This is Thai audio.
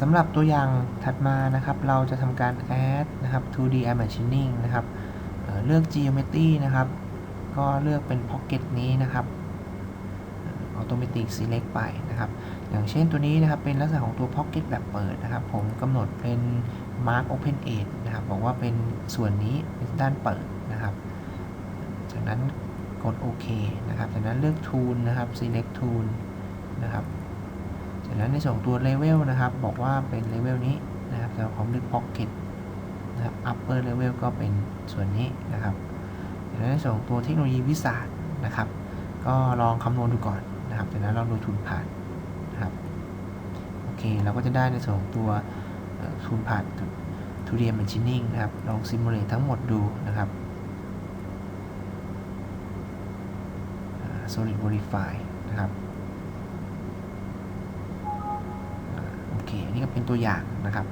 สำหรับตัวอย่างถัดมานะครับ เราจะทำการ add นะครับ 2D imagining นะครับเเลือก geometry นะครับ ก็เลือกเป็น pocket นี้นะครับ automatic select ไปนะครับ อย่างเช่นตัวนี้นะครับ เป็นลักษณะของตัว pocket แบบเปิดนะครับ ผมกำหนดเป็น mark open edge นะครับ บอกว่าเป็นส่วนนี้เป็นด้านเปิดนะครับ จากนั้นกดโอเคนะครับ จากนั้นเลือก tool นะครับ select tool นั้นในส่วนของตัว level นะครับ บอกว่าเป็น level นี้นะครับแต่ผมเลือก pocket นะครับ upper level ก็เป็นส่วนนี้นะครับจากนั้นในส่วนของตัวเทคโนโลยีวิสาสนะครับ ก็ลองคำนวณดูก่อนนะครับจากนั้นเราดูทุนผ่านนะครับโอเคเราก็จะได้ในส่วนของตัวทุนผ่าน 2D Imagining นะครับ ลอง simulate ทั้งหมดดูนะครับอ่า Solid Verify นะครับ ก็เป็นตัวอย่างนะครับ